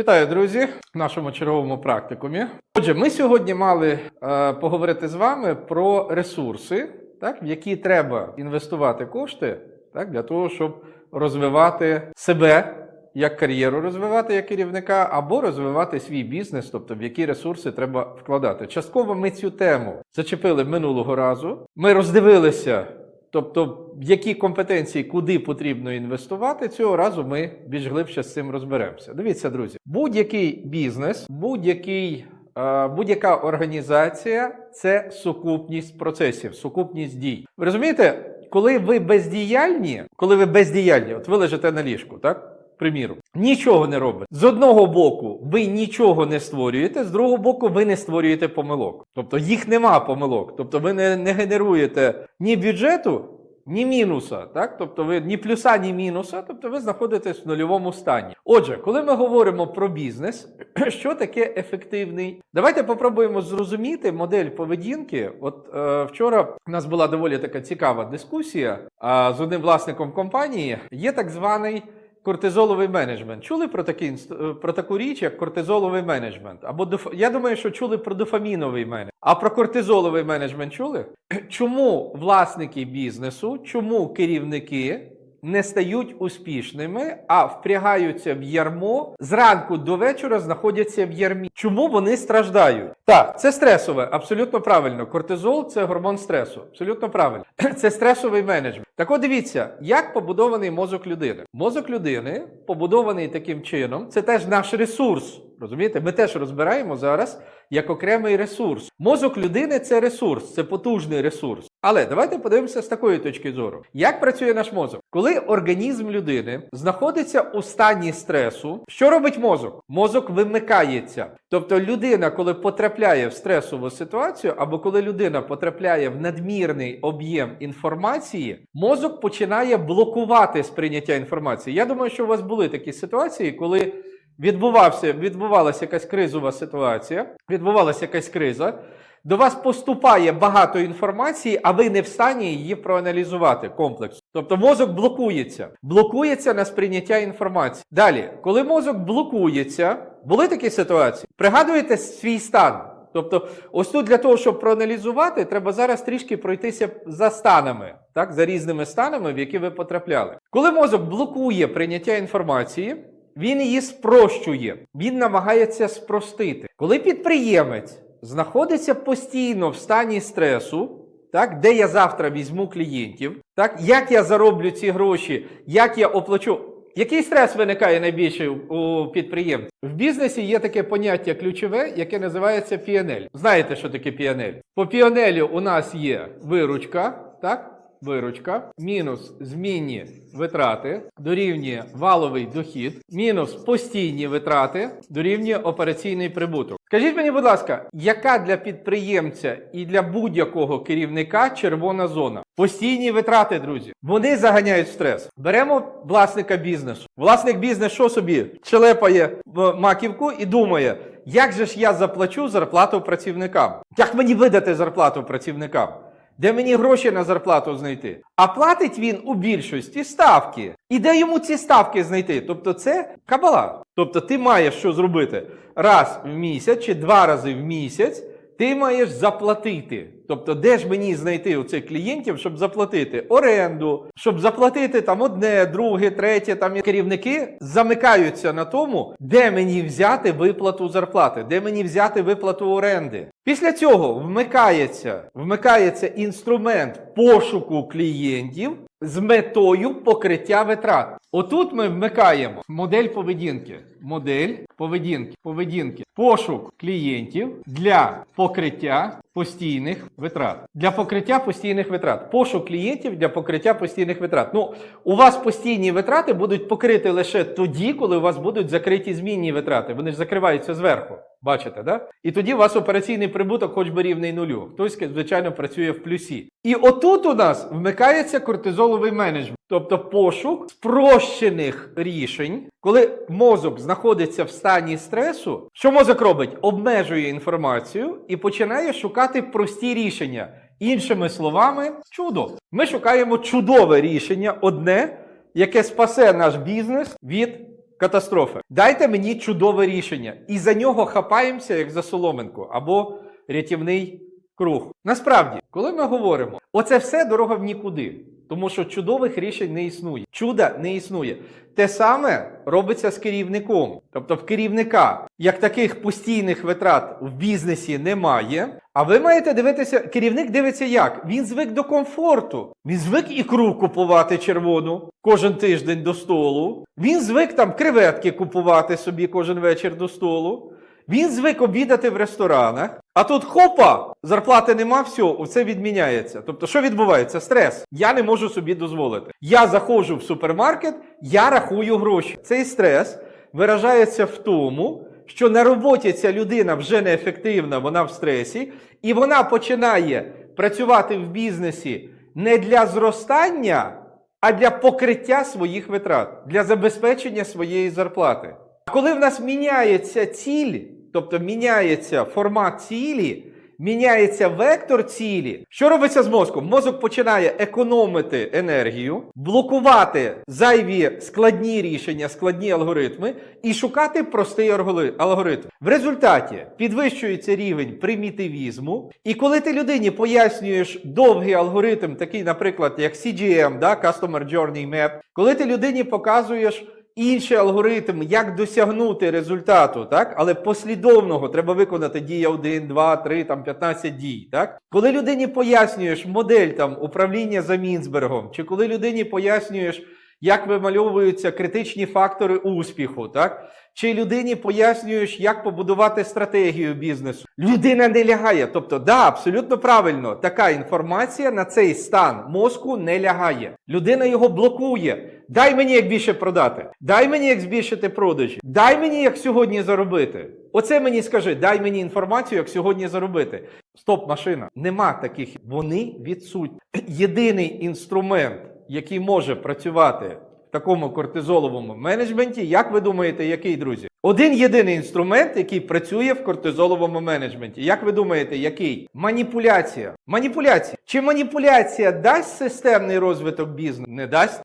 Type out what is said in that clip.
Вітаю, друзі, в нашому черговому практикумі. Отже, ми сьогодні мали е, поговорити з вами про ресурси, так, в які треба інвестувати кошти так, для того, щоб розвивати себе як кар'єру розвивати як керівника, або розвивати свій бізнес, тобто в які ресурси треба вкладати. Частково ми цю тему зачепили минулого разу. Ми роздивилися. Тобто, які компетенції, куди потрібно інвестувати, цього разу ми більш глибше з цим розберемося. Дивіться, друзі, будь-який бізнес, будь-який, е, будь-яка організація це сукупність процесів, сукупність дій. Ви розумієте, коли ви бездіяльні, коли ви бездіяльні, от ви лежите на ліжку, так? Приміру, нічого не робите. З одного боку, ви нічого не створюєте, з другого боку, ви не створюєте помилок. Тобто їх нема помилок. Тобто ви не, не генеруєте ні бюджету, ні мінуса. Так? Тобто ви ні плюса, ні мінуса, тобто ви знаходитесь в нульовому стані. Отже, коли ми говоримо про бізнес, що таке ефективний? Давайте попробуємо зрозуміти модель поведінки. От е, вчора у нас була доволі така цікава дискусія е, з одним власником компанії. Є так званий. Кортизоловий менеджмент. Чули про інст- е, про таку річ, як кортизоловий менеджмент? Або доф... я думаю, що чули про дофаміновий менеджмент. А про кортизоловий менеджмент чули? Чому власники бізнесу, чому керівники не стають успішними, а впрягаються в ярмо зранку до вечора знаходяться в ярмі? Чому вони страждають? Так, це стресове, абсолютно правильно. Кортизол це гормон стресу. Абсолютно правильно. Це стресовий менеджмент. Так от дивіться, як побудований мозок людини. Мозок людини побудований таким чином, це теж наш ресурс. Розумієте, ми теж розбираємо зараз як окремий ресурс. Мозок людини це ресурс, це потужний ресурс. Але давайте подивимося з такої точки зору. Як працює наш мозок? Коли організм людини знаходиться у стані стресу, що робить мозок? Мозок вимикається. Тобто людина, коли потрапляє в стресову ситуацію, або коли людина потрапляє в надмірний об'єм інформації, мозок починає блокувати сприйняття інформації. Я думаю, що у вас були такі ситуації, коли відбувався, відбувалася якась кризова ситуація, відбувалася якась криза. До вас поступає багато інформації, а ви не в стані її проаналізувати комплексно. Тобто мозок блокується, блокується на сприйняття інформації. Далі, коли мозок блокується, були такі ситуації. Пригадуєте свій стан. Тобто, ось тут для того, щоб проаналізувати, треба зараз трішки пройтися за станами, так, за різними станами, в які ви потрапляли. Коли мозок блокує прийняття інформації, він її спрощує, він намагається спростити. Коли підприємець знаходиться постійно в стані стресу, так, де я завтра візьму клієнтів, так, як я зароблю ці гроші, як я оплачу. Який стрес виникає найбільше у підприємців? В бізнесі є таке поняття ключове, яке називається піанель. Знаєте, що таке піанель? По піанелю у нас є виручка, так? Виручка, мінус змінні витрати дорівнює валовий дохід, мінус постійні витрати дорівнює операційний прибуток. Скажіть мені, будь ласка, яка для підприємця і для будь-якого керівника червона зона? Постійні витрати, друзі, вони заганяють стрес. Беремо власника бізнесу. Власник бізнесу що собі челепає в маківку і думає, як же ж я заплачу зарплату працівникам? Як мені видати зарплату працівникам? Де мені гроші на зарплату знайти? А платить він у більшості ставки. І де йому ці ставки знайти? Тобто це кабала. Тобто ти маєш що зробити раз в місяць чи два рази в місяць. Ти маєш заплатити. Тобто, де ж мені знайти оцих клієнтів, щоб заплатити оренду, щоб заплатити там одне, друге, третє. Там керівники замикаються на тому, де мені взяти виплату зарплати, де мені взяти виплату оренди. Після цього вмикається, вмикається інструмент пошуку клієнтів з метою покриття витрат. Отут ми вмикаємо модель поведінки. Модель поведінки, поведінки, пошук клієнтів для покриття постійних витрат. Для покриття постійних витрат. Пошук клієнтів для покриття постійних витрат. Ну, у вас постійні витрати будуть покриті лише тоді, коли у вас будуть закриті змінні витрати. Вони ж закриваються зверху. Бачите, да? І тоді у вас операційний прибуток, хоч би рівний нулю. Хтось, звичайно, працює в плюсі. І отут у нас вмикається кортизоловий менеджмент, тобто пошук спрощених рішень, коли мозок знаходиться в стані стресу, що мозок робить? Обмежує інформацію і починає шукати прості рішення. Іншими словами, чудо. Ми шукаємо чудове рішення, одне, яке спасе наш бізнес від катастрофа. Дайте мені чудове рішення. І за нього хапаємося, як за соломинку, або рятівний круг. Насправді, коли ми говоримо, оце все дорога в нікуди. Тому що чудових рішень не існує. Чуда не існує. Те саме робиться з керівником. Тобто в керівника як таких постійних витрат в бізнесі немає. А ви маєте дивитися, керівник дивиться як? Він звик до комфорту. Він звик ікру купувати червону кожен тиждень до столу. Він звик там креветки купувати собі кожен вечір до столу. Він звик обідати в ресторанах, а тут хопа, зарплати нема, все, це відміняється. Тобто, що відбувається? Стрес. Я не можу собі дозволити. Я заходжу в супермаркет, я рахую гроші. Цей стрес виражається в тому, що на роботі ця людина вже неефективна, вона в стресі, і вона починає працювати в бізнесі не для зростання, а для покриття своїх витрат, для забезпечення своєї зарплати. Коли в нас міняється ціль, тобто міняється формат цілі, міняється вектор цілі, що робиться з мозком? Мозок починає економити енергію, блокувати зайві складні рішення, складні алгоритми і шукати простий алгоритм. В результаті підвищується рівень примітивізму, і коли ти людині пояснюєш довгий алгоритм, такий, наприклад, як CGM, да, Customer Journey Map, коли ти людині показуєш інший алгоритм, як досягнути результату, так? але послідовного треба виконати дія 1, 2, 3, там 15 дій. Так? Коли людині пояснюєш модель там, управління за Мінсбергом, чи коли людині пояснюєш, як вимальовуються критичні фактори успіху, так? чи людині пояснюєш, як побудувати стратегію бізнесу. Людина не лягає. Тобто, да, абсолютно правильно, така інформація на цей стан мозку не лягає. Людина його блокує. Дай мені як більше продати, дай мені як збільшити продажі, дай мені як сьогодні заробити. Оце мені скажи, дай мені інформацію, як сьогодні заробити. Стоп, машина. Нема таких. Вони відсутні. Єдиний інструмент, який може працювати в такому кортизоловому менеджменті, як ви думаєте, який, друзі? Один єдиний інструмент, який працює в кортизоловому менеджменті. Як ви думаєте, який? Маніпуляція. Маніпуляція. Чи маніпуляція дасть системний розвиток бізнесу? Не дасть.